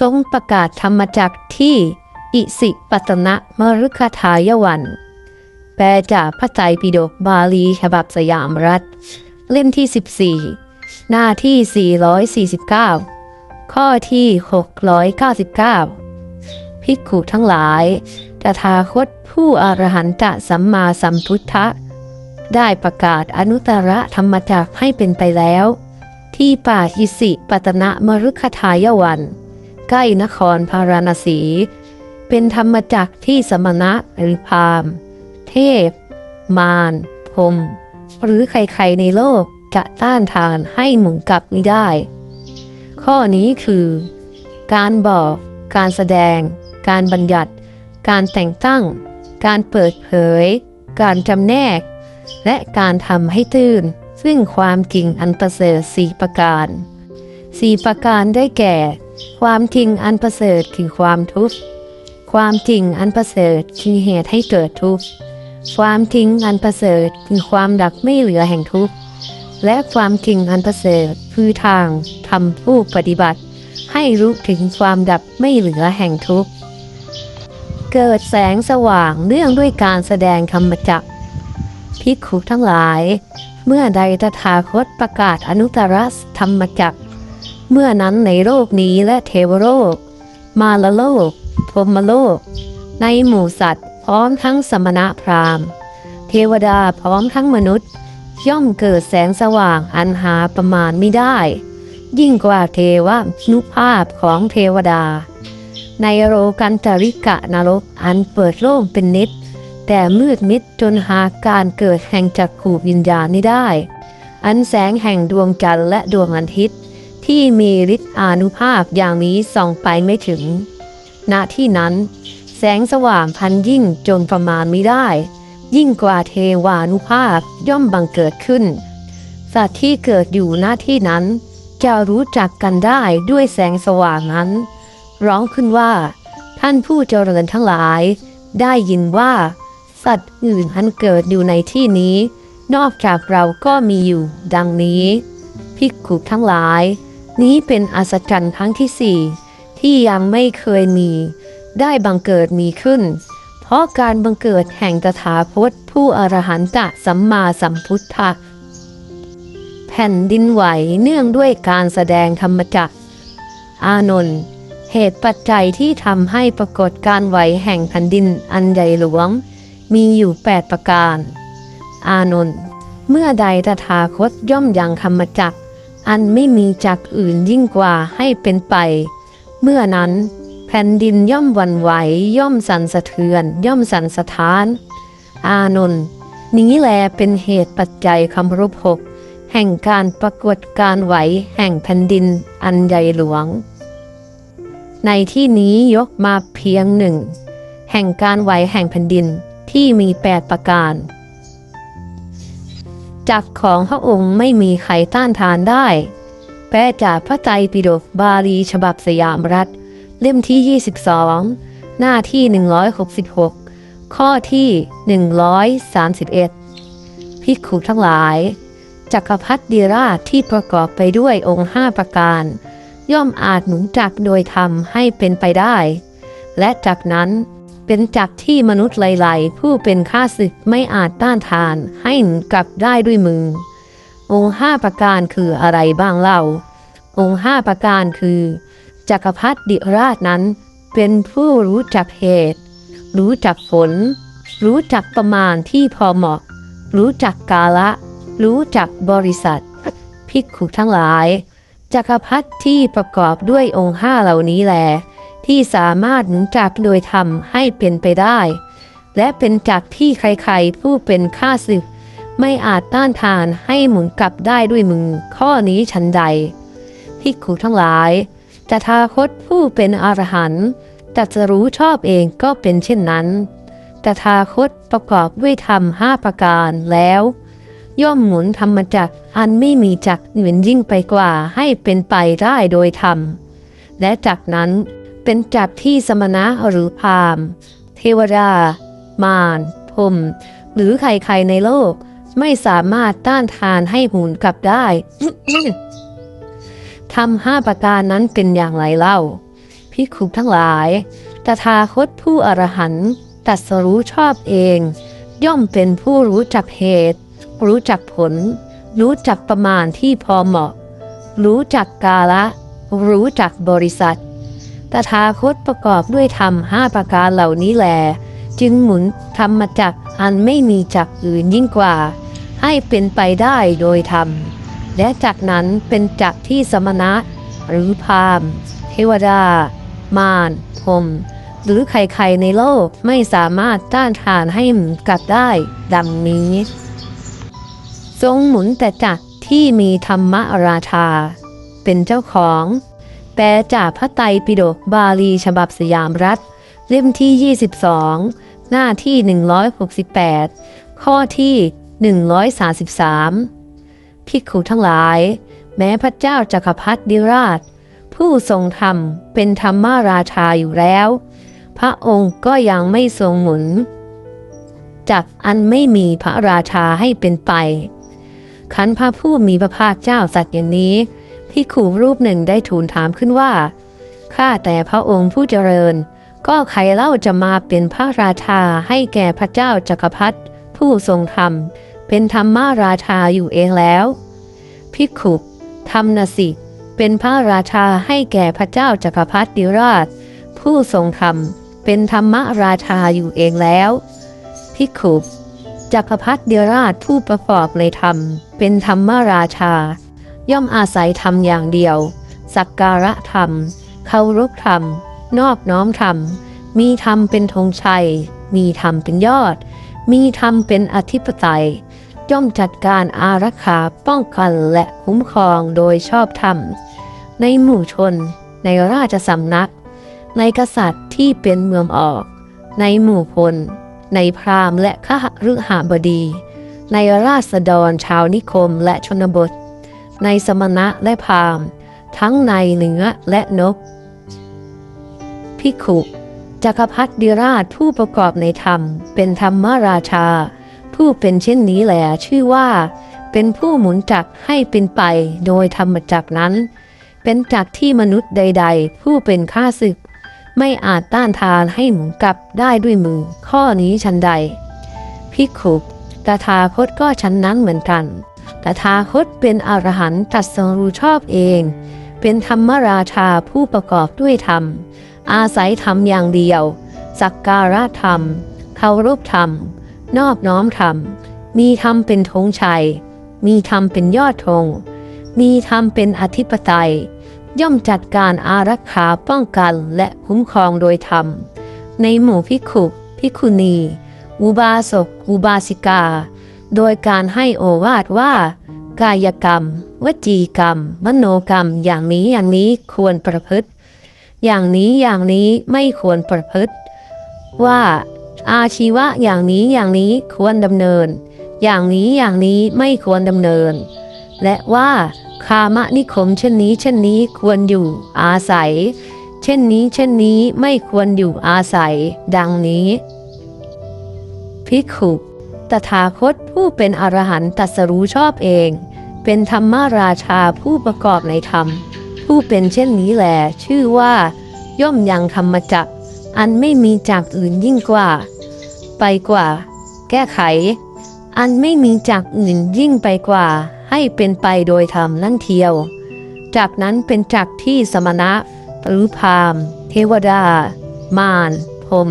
ทรงประกาศธรรมจักที่อิสิปตนะมรุคทายวัน แปลจากพระไตรปิฎกบาลีฉบับสยามรัฐ เล่มที่ 14 หน้าที่ 449 ข้อที่ 699 ภิกขุทั้งหลาย ตถาคตผู้อรหันตสัมมาสัมพุทธะ ได้ประกาศอนุตตรธรรมจักให้เป็นไปแล้ว ที่ป่าอิสิปตนะมรุคทายวัน ใกล้นครพาราณสี เป็นธรรมจักรที่สมณะหรือพราหมณ์เทพ มารพรมหรือใครๆในโลกจะต้านทานให้หมุนกลับไม่ได้ ข้อนี้คือ การบอก การแสดง การบัญญัติ การแต่งตั้ง การเปิดเผย การจำแนก และการทำให้ตื่น ซึ่งความจริงอันประเสริฐสี่ประการ สี่ประการได้แก่ ความจริงอันประเสริฐคือความทุกข์ ความจริงอันประเสริฐคือเหตุให้เกิดทุกข์ ความจริงอันประเสริฐคือความดับไม่เหลือแห่งทุกข์ และความจริงอันประเสริฐคือทางทำผู้ปฏิบัติ ให้รู้ถึงความดับไม่เหลือแห่งทุกข์ เกิดแสงสว่างเนื่องด้วยการแสดงธรรมจักรภิกขุทั้งหลาย เมื่อใดตถาคตประกาศอนุตตรธรรมจักร เมื่อนั้นในโลกนี้และเทวโลก มาลโลกพรมโลก ในหมู่สัตว์ พร้อมทั้งสมณะพราหมณ์ เทวดาพร้อมทั้งมนุษย์ ย่อมเกิดแสงสว่างอันหาประมาณไม่ได้ ยิ่งกว่าเทวานุภาพของเทวดา ในโรกันตริกะนรกอันเปิดโล่งเป็นนิด แต่มืดมิดจนหาการเกิดแห่งจักขูวิญญาณไม่ได้ อันแสงแห่งดวงจันทร์และดวงอาทิตย์ ที่มีฤทธิอานุภาพอย่างนี้ส่องไปไม่ถึง ณที่นั้น แสงสว่างพันยิ่งจนประมาณไม่ได้ ยิ่งกว่าเทวานุภาพย่อมบังเกิดขึ้น สัตว์ที่เกิดอยู่หน้าที่นั้น จะรู้จักกันได้ด้วยแสงสว่างนั้น ร้องขึ้นว่า ท่านผู้เจริญทั้งหลาย ได้ยินว่า สัตว์อื่นอันเกิดอยู่ในที่นี้ นอกจากเราก็มีอยู่ดังนี้ภิกขุทั้งหลาย นี้เป็นอัศจรรย์ครั้งที่สี่ที่ยังไม่เคยมี ได้บังเกิดมีขึ้น เพราะการบังเกิดแห่งตถาคตผู้อรหันตสัมมาสัมพุทธะแผ่นดินไหวเนื่องด้วยการแสดงธรรมจักร อานนท์เหตุปัจจัยที่ทำให้ปรากฏการไหวแห่งแผ่นดินอันใหญ่หลวง มีอยู่ 8 ประการ อานนท์เมื่อใดตถาคตย่อมยังธรรมจักร อันไม่มีจักอื่นยิ่งกว่าให้เป็นไป เมื่อนั้นแผ่นดินย่อมวันไหวย่อมสั่นสะเทือน ย่อมสั่นสะท้าน อานนท์นี้แลเป็นเหตุปัจจัยคำรุภกแห่งการปรากฏการไหวแห่งแผ่นดินอันใหญ่หลวง ในที่นี้ยกมาเพียงหนึ่ง แห่งการไหวแห่งแผ่นดินที่มีแปดประการ จักของพระองค์ไม่มีใครต้านทานได้ แปลจากพระไตรปิฎกบาลีฉบับสยามรัฐ เล่มที่ 22 หน้าที่ 166 ข้อที่ 131ภิกขุทั้งหลาย จักรพรรดิราชที่ประกอบไปด้วยองค์ห้าประการ ย่อมอาจหนุนจักโดยธรรมให้เป็นไปได้ และจากนั้น เป็นจักรที่มนุษย์หลายๆผู้เป็นข้าศึกไม่อาจต้านทานให้กลับได้ด้วยมือ องค์ห้าประการคืออะไรบ้างเล่า องค์ห้าประการคือ จักรพรรดิราชนั้น เป็นผู้รู้จักเหตุ รู้จักฝนรู้จักประมาณที่พอเหมาะ รู้จักกาละ รู้จักบริษัทภิกขุทั้งหลาย จักรพรรดิที่ประกอบด้วยองค์ห้าเหล่านี้แหละ ที่สามารถหนุนจักรโดยธรรมให้เป็นไปได้ และเป็นจักรที่ใครๆ ผู้เป็นข้าศึก ไม่อาจต้านทานให้หมุนกลับได้ด้วยมือข้อนี้ฉันใดภิกขุทั้งหลายตถาคตผู้เป็นอรหันต์ตรัจะรู้ชอบเองก็เป็นเช่นนั้นตถาคตประกอบด้วยธรรมห้าประการแล้ว ย่อมหมุนธรรมจักอันไม่มีจักรอื่นยิ่งไปกว่าให้เป็นไปได้โดยธรรม และจากนั้น เป็นจักรที่สมณะหรือพราหมณ์เทวดา มารพรมหรือใครๆในโลก ไม่สามารถต้านทานให้หมุนกลับได้ทำห้าประการนั้นเป็นอย่างไรเล่าภิภิกขุทั้งหลาย ตถาคตผู้อรหันต์ตรัสรู้ชอบเอง ย่อมเป็นผู้รู้จักเหตุ รู้จักผล รู้จักประมาณที่พอเหมาะ รู้จักกาละ รู้จักบริษัท ตถาคตประกอบด้วยธรรมห้าประการเหล่านี้แล จึงหมุนธรรมจักอันไม่มีจักอื่นยิ่งกว่า ให้เป็นไปได้โดยธรรม และจากนั้นเป็นจักที่สมณะ หรือพราหมณ์เทวดา มารพรมหรือใครๆในโลกไม่สามารถต้านทานให้หมุนกลับได้ดังนี้ ทรงหมุนแต่จักที่มีธรรมราชาเป็นเจ้าของ แปลจากพระไตรปิฎกบาลีฉบับสยามรัฐ เล่มที่ 22 หน้าที่ 168 ข้อที่ 133 ภิกขุทั้งหลาย แม้พระเจ้าจักรพรรดิราช ผู้ทรงธรรมเป็นธรรมาราชาอยู่แล้ว พระองค์ก็ยังไม่ทรงหมุนจากอันไม่มีพระราชาให้เป็นไปขันพระผู้มีพระภาคเจ้าสัตย์อย่างนี้ พิขูรูปหนึ่งได้ทูลถามขึ้นว่า ข้าแต่พระองค์ผู้เจริญ ก็ใครเล่าจะมาเป็นพระราชาให้แก่พระเจ้าจักรพรรดิผู้ทรงธรรม เป็นธรรมาราชาอยู่เองแล้วพิกขุธรรมนสิเป็นพระราชาให้แก่พระเจ้าจักรพรรดิราช ผู้ทรงธรรม เป็นธรรมราชาอยู่เองแล้วพิกขุจักรพรรดิราชผู้ประกอบในธรรม เป็นธรรมราชา ย่อมอาศัยธรรมอย่างเดียว สักการะธรรม เคารพธรรม นอบน้อมธรรม มีธรรมเป็นธงชัย มีธรรมเป็นยอด มีธรรมเป็นอธิปไตย ย่อมจัดการอารักขาป้องกันและคุ้มครองโดยชอบธรรม ในหมู่ชน ในราชสำนัก ในกษัตริย์ที่เป็นเมืองออก ในหมู่พลในพราหมณ์และข้าฤหบดี ในราษฎรชาวนิคมและชนบท ในสมณะและพราหมณ์ ทั้งในเนื้อและนก พิขุจักรพรรดิราชผู้ประกอบในธรรม เป็นธรรมราชา ผู้เป็นเช่นนี้แหละชื่อว่า เป็นผู้หมุนจักรให้เป็นไปโดยธรรมจักรนั้น เป็นจักรที่มนุษย์ใด ๆ ผู้เป็นข้าศึก ไม่อาจต้านทานให้หมุนกลับได้ด้วยมือ ข้อนี้ชันใด พิขุตถาคตก็ชั้นนั้นเหมือนกัน ตถาคตเป็นอรหันต์ตรัสรู้ชอบเอง เป็นธรรมราชาผู้ประกอบด้วยธรรม อาศัยธรรมอย่างเดียว สักการะธรรมเคารพธรรม นอบน้อมธรรม มีธรรมเป็นธงชัย มีธรรมเป็นยอดธง มีธรรมเป็นอธิปไตย ย่อมจัดการอารักขาป้องกันและคุ้มครองโดยธรรม ในหมู่พิขุพิกขุณี อุบาสก อุบาสิกา โดยการให้โอวาทว่า กายกรรม วจีกรรม มโนกรรม อย่างนี้อย่างนี้ควรประพฤติ อย่างนี้อย่างนี้ไม่ควรประพฤติ ว่า อาชีวะอย่างนี้อย่างนี้ควรดำเนิน อย่างนี้อย่างนี้ไม่ควรดำเนิน และว่าคามนิคมเช่นนี้เช่นนี้ควรอยู่อาศัย เช่นนี้เช่นนี้ไม่ควรอยู่อาศัย ดังนี้ภิกขุ ตถาคตผู้เป็นอรหันต์ตัสรู้ชอบเอง เป็นธรรมาราชาผู้ประกอบในธรรม ผู้เป็นเช่นนี้แหลชื่อว่า ย่อมยังธรรมจักอันไม่มีจากอื่นยิ่งกว่า ไปกว่า แก้ไข อันไม่มีจากอื่นยิ่งไปกว่า ให้เป็นไปโดยธรรมนั่นเทียว จากนั้นเป็นจักที่สมณะหรือพามเทวดา มารพรม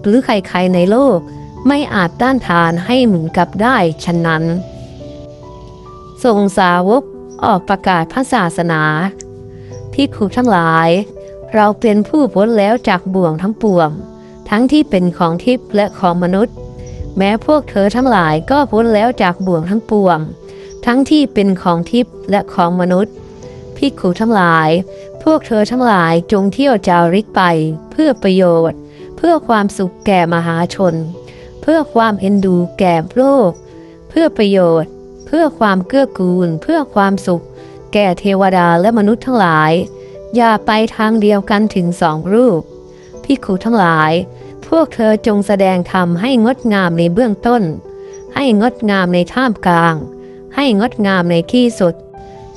หรือใครๆในโลก ไม่อาจต้านทานให้เหมุนกับได้ฉะนั้น ทรงสาวกออกประกาศพระศาสนาพิกขุทั้งหลาย เราเป็นผู้พ้นแล้วจากบ่วงทั้งปวง ทั้งที่เป็นของทิพย์และของมนุษย์ แม้พวกเธอทั้งหลายก็พ้นแล้วจากบ่วงทั้งปวง ทั้งที่เป็นของทิพย์และของมนุษย์พิกขุทั้งหลาย พวกเธอทั้งหลายจงเที่ยวจาริกไป เพื่อประโยชน์ เพื่อความสุขแก่มหาชน เพื่อความเอ็นดูแก่โลก เพื่อประโยชน์ เพื่อความเกื้อกูล เพื่อความสุข แก่เทวดาและมนุษย์ทั้งหลาย อย่าไปทางเดียวกันถึงสองรูปพิกขุทั้งหลาย พวกเธอจงแสดงธรรมให้งดงามในเบื้องต้น ให้งดงามในท่ามกลาง ให้งดงามในที่สุด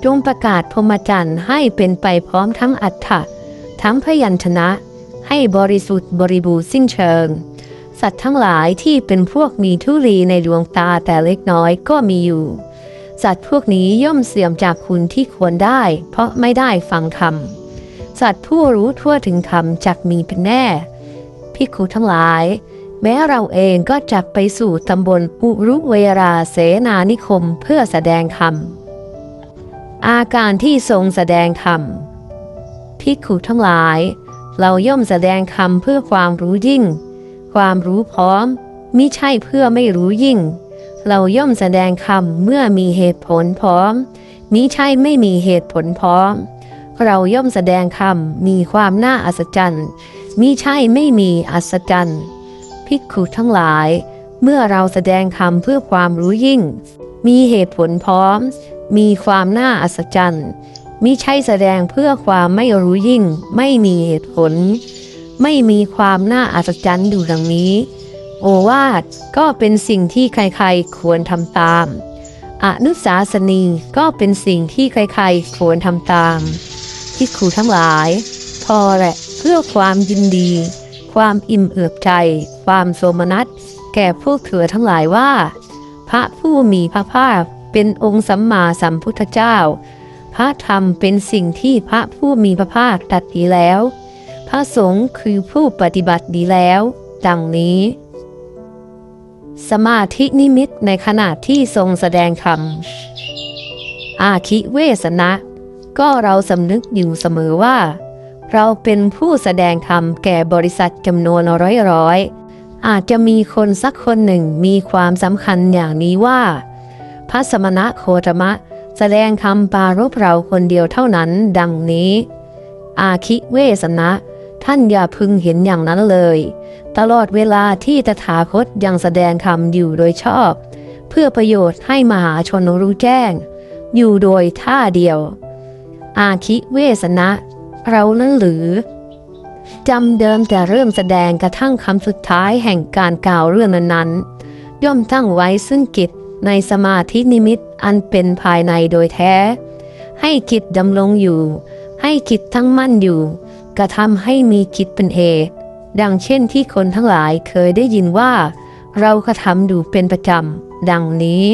จงประกาศพรหมจรรย์ให้เป็นไปพร้อมทั้งอัฏฐะทั้งพยัญชนะ ให้บริสุทธิ์บริบูรณ์สิ้นเชิง สัตว์ทั้งหลายที่เป็นพวกมีทุลีในดวงตาแต่เล็กน้อยก็มีอยู่ สัตว์พวกนี้ย่อมเสื่อมจากคุณที่ควรได้ เพราะไม่ได้ฟังธรรม สัตว์ผู้รู้ทั่วถึงธรรมจักมีเป็นแน่พิกขุทั้งหลาย แม้เราเองก็จักไปสู่ตำบลอุรุเวราเสนานิคมเพื่อแสดงธรรมอาการที่ทรงแสดงธรรมพิกขุทั้งหลาย เราย่อมแสดงธรรมเพื่อความรู้ยิ่ง ความรู้พร้อม มิใช่เพื่อไม่รู้ยิ่ง เราย่อมแสดงคำเมื่อมีเหตุผลพร้อม มิใช่ไม่มีเหตุผลพร้อม เราย่อมแสดงคำมีความน่าอัศจรรย์ มิใช่ไม่มีอัศจรรย์ภิกขุทั้งหลาย เมื่อเราแสดงคำเพื่อความรู้ยิ่ง มีเหตุผลพร้อม มีความน่าอัศจรรย์มิใช่แสดงเพื่อความไม่รู้ยิ่ง ไม่มีเหตุผล ไม่มีความน่าอัศจรรย์อยู่ดังนี้ โอวาทก็เป็นสิ่งที่ใครๆควรทำตาม อนุสาสนีก็เป็นสิ่งที่ใครๆควรทำตามที่ครูทั้งหลาย พอแหละเพื่อความยินดี ความอิ่มเอิบใจ ความโสมนัส แก่พวกเถือทั้งหลายว่า พระผู้มีพระภาคเป็นองค์สัมมาสัมพุทธเจ้า พระธรรมเป็นสิ่งที่พระผู้มีพระภาคตัดดีแล้ว ระสงฆ์คือผู้ปฏิบัติดีแล้ว ดังนี้ สมาธินิมิตในขณะที่ทรงแสดงธรรมอาคิเวสนะ ก็เราสำนึกอยู่เสมอว่า เราเป็นผู้แสดงธรรมแก่บริษัทจำนวนร้อยร้อยๆอาจจะมีคนสักคนหนึ่งมีความสำคัญอย่างนี้ว่า พระสมณะโคตมะ แสดงธรรมปรารบเราคนเดียวเท่านั้น ดังนี้ อาคิเวสนะ ท่านอย่าพึงเห็นอย่างนั้นเลย ตลอดเวลาที่ตถาคตยังแสดงธรรมอยู่โดยชอบ เพื่อประโยชน์ให้มหาชนรู้แจ้ง อยู่โดยท่าเดียว อาคิเวสนะเรานั้นหรือจำเดิมแต่เริ่มแสดงกระทั่งคำสุดท้ายแห่งการกล่าวเรื่องนั้นๆ ย่อมตั้งไว้ซึ่งกิจในสมาธินิมิตอันเป็นภายในโดยแท้ ให้กิจดำรงอยู่ ให้กิจทั้งมั่นอยู่ กระทำให้มีกิจเป็นเอกดังเช่นที่คนทั้งหลายเคยได้ยินว่า เรากระทำอยู่เป็นประจำดังนี้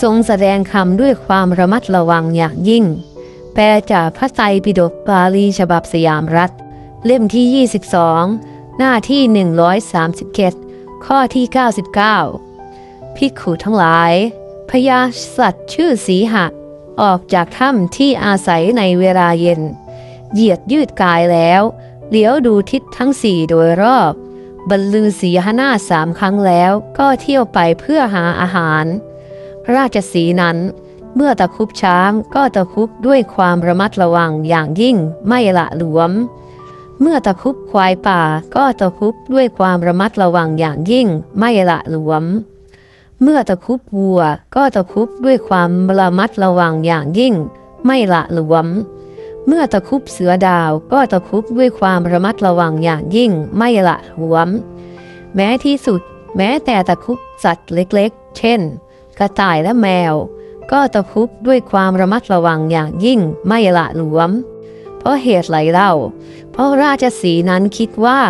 ทรงแสดงคำด้วยความระมัดระวังอย่างยิ่ง แปลจากพระไตรปิฎกบาลีฉบับสยามรัฐ เล่มที่ 22 หน้าที่ 137 ข้อที่ 99 ภิกขุทั้งหลาย พญาสัตว์ชื่อสีหะ ออกจากถ้ำที่อาศัยในเวลาเย็น เหยียดยืดกายแล้วเลี้ยวดูทิศทั้งสี่โดยรอบ บรรลือสีหน้าสามครั้งแล้วก็เที่ยวไปเพื่อหาอาหารพระราชสีนั้นเมื่อตะคุบช้างก็ตะคุบด้วยความระมัดระวังอย่างยิ่งไม่ละหลวม เมื่อตะคุบควายป่าก็ตะคุบด้วยความระมัดระวังอย่างยิ่งไม่ละหลวม เมื่อตะคุบวัวก็ตะคุบด้วยความระมัดระวังอย่างยิ่ง ไม่ละหลวม เมื่อตะคุบเสือดาวก็ตะคุบด้วยความระมัดระวังอย่างยิ่งไม่ละหวม แม้ที่สุด แม้แต่ตะคุบสัตว์เล็กๆ เช่น กระต่ายและแมว ก็ตะคุบด้วยความระมัดระวังอย่างยิ่งไม่ละหลวม เพราะเหตุไหลเล่า เพราะราชสีนั้นคิดว่า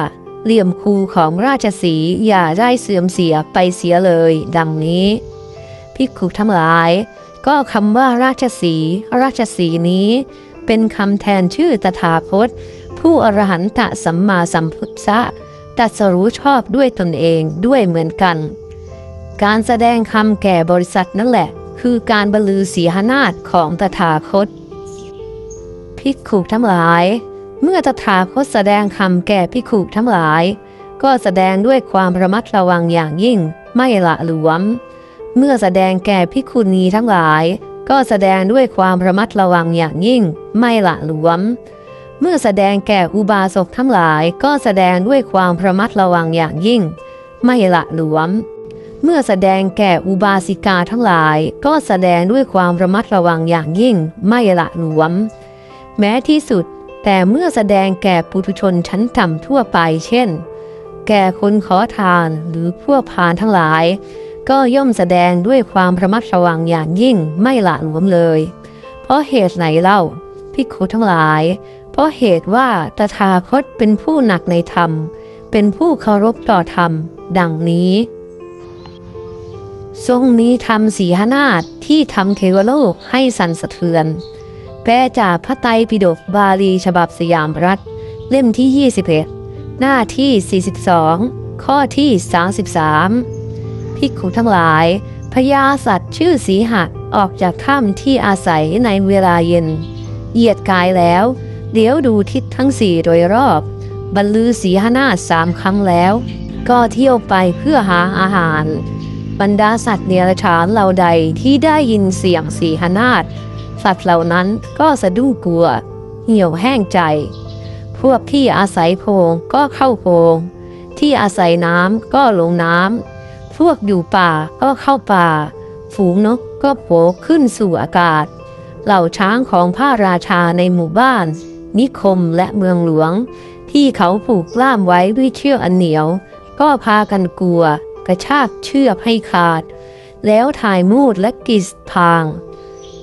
เหลี่ยมคูของราชสีอย่าได้เสื่อมเสียไปเสียเลย ดังนี้ภิกขุทั้งหลาย ก็คำว่าราชสีราชสีนี้ เป็นคำแทนชื่อตถาคต ผู้อรหันตสัมมาสัมพุทธะตรัสรู้ชอบด้วยตนเองด้วยเหมือนกัน การแสดงคำแก่บริษัทนั่นแหละ คือการบรรลือสีหนาฏของตถาคตภิกขุทั้งหลาย เมื่อตถาคตแสดงคำแก่ภิกขุทั้งหลาย ก็แสดงด้วยความระมัดระวังอย่างยิ่ง ไม่ละหลวม เมื่อแสดงแก่ภิกขุณีทั้งหลาย ก็แสดงด้วยความระมัดระวังอย่างยิ่ง ไม่ละหลวม เมื่อแสดงแก่อุบาสกทั้งหลาย ก็แสดงด้วยความระมัดระวังอย่างยิ่ง ไม่ละหลวม เมื่อแสดงแก่อุบาสิกาทั้งหลาย ก็แสดงด้วยความระมัดระวังอย่างยิ่ง ไม่ละหลวม แม้ที่สุด แต่เมื่อแสดงแก่ปุถุชนชั้นต่ำทั่วไป เช่น แก่คนขอทานหรือพวกพานทั้งหลาย ก็ย่อมแสดงด้วยความระมัดระวังอย่างยิ่งไม่ละหลวมเลย เพราะเหตุไหนเล่าภิกขุทั้งหลาย เพราะเหตุว่าตถาคตเป็นผู้หนักในธรรม เป็นผู้เคารพต่อธรรม ดังนี้ ทรงมีธรรมสีหนาฏที่ทำเทวโลกให้สั่นสะเทือน แปลจากพระไตรปิฎกบาลีฉบับสยามรัฐ เล่มที่ 21 หน้าที่ 42 ข้อที่ 33 ภิกขุทั้งหลายพญาสัตว์ชื่อสีหะออกจากถ้ำที่อาศัยในเวลาเย็น เหยียดกายแล้ว เดี๋ยวดูทิศทั้งสี่โดยรอบ บรรลือสีหนาสามครั้งแล้ว ก็เที่ยวไปเพื่อหาอาหาร บรรดาสัตว์เนรชานเหล่าใดที่ได้ยินเสียงสีหนาฏสัตว์เหล่านั้นก็สะดุ้งกลัว เหี่ยวแห้งใจ พวกที่อาศัยโพงก็เข้าโพง ที่อาศัยน้ำก็ลงน้ำ พวกอยู่ป่าก็เข้าป่า ฝูงนกก็โผล่ขึ้นสู่อากาศ เหล่าช้างของพระราชาในหมู่บ้าน นิคมและเมืองหลวง ที่เขาผูกล่ามไว้ด้วยเชือกอันเหนียว ก็พากันกลัว กระชากเชือกให้ขาด แล้วถ่ายมูดและกิสพาง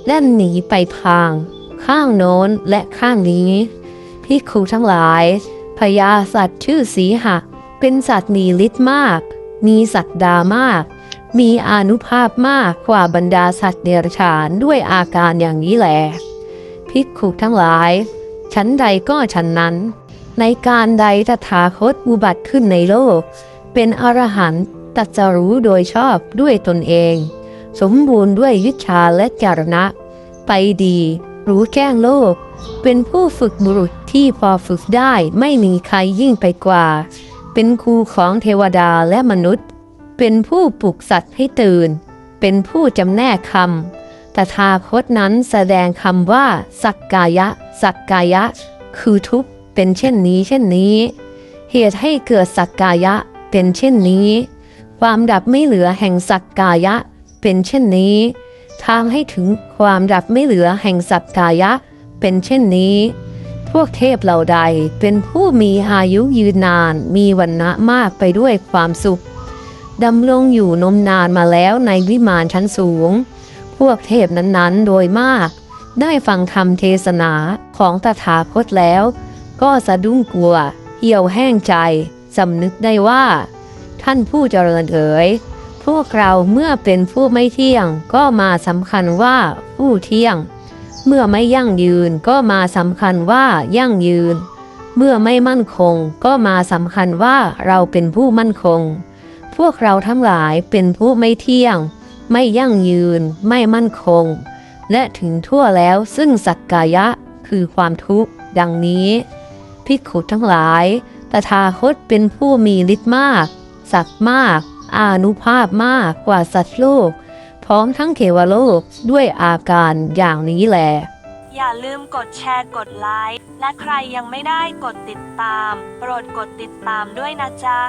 แล่นหนีไปพาง ข้างโน้นและข้างนี้พิกขุทั้งหลายพญาสัตว์ชื่อสีหะเป็นสัตว์มีฤทธิ์มาก มีสัตดามาก มีอนุภาพมากกว่าบรรดาสัตว์เดรัจฉานด้วยอาการอย่างนี้แหละพิกขุทั้งหลาย ชั้นใดก็ชั้นนั้น ในการใดตถาคตอุบัติขึ้นในโลก เป็นอรหันต์ตรัสรู้โดยชอบด้วยตนเอง สมบูรณ์ด้วยวิชาและจารณะ ไปดี รู้แจ้งโลก เป็นผู้ฝึกบุรุษที่พอฝึกได้ไม่มีใครยิ่งไปกว่า เป็นครูของเทวดาและมนุษย์ เป็นผู้ปลุกสัตว์ให้ตื่น เป็นผู้จำแนกคำตถาคตนั้นแสดงคำว่า สักกายะ สักกายะ คือทุกเป็นเช่นนี้เช่นนี้ เหตุให้เกิดสักกายะเป็นเช่นนี้ ความดับไม่เหลือแห่งสักกายะ เป็นเช่นนี้ทางให้ถึงความดับไม่เหลือแห่งสักกายะ เป็นเช่นนี้ พวกเทพเหล่าใดเป็นผู้มีอายุยืนนานมีวันนะมากไปด้วยความสุขดำรงอยู่นมนานมาแล้วในวิมานชั้นสูง พวกเทพนั้นๆโดยมาก ได้ฟังธรรมเทศนาของตถาคตแล้ว ก็สะดุ้งกลัว เหี่ยวแห้งใจสำนึกได้ว่า ท่านผู้เจริญเอ๋ยพวกเราเมื่อเป็นผู้ไม่เที่ยงก็มาสำคัญว่าผู้เที่ยง เมื่อไม่ยั่งยืนก็มาสำคัญว่ายั่งยืน เมื่อไม่มั่นคงก็มาสำคัญว่าเราเป็นผู้มั่นคง พวกเราทั้งหลายเป็นผู้ไม่เที่ยง ไม่ยั่งยืน ไม่มั่นคง และถึงทั่วแล้วซึ่งสักกายะคือความทุกข์ดังนี้ภิกขุทั้งหลายตถาคตเป็นผู้มีฤทธิ์มากสักดิ์มาก อานุภาพมากกว่าสัตว์โลก พร้อมทั้งเทวโลกด้วยอาการอย่างนี้แหละ อย่าลืมกดแชร์กดไลค์และใครยังไม่ได้กดติดตาม โปรดกดติดตามด้วยนะจ๊ะ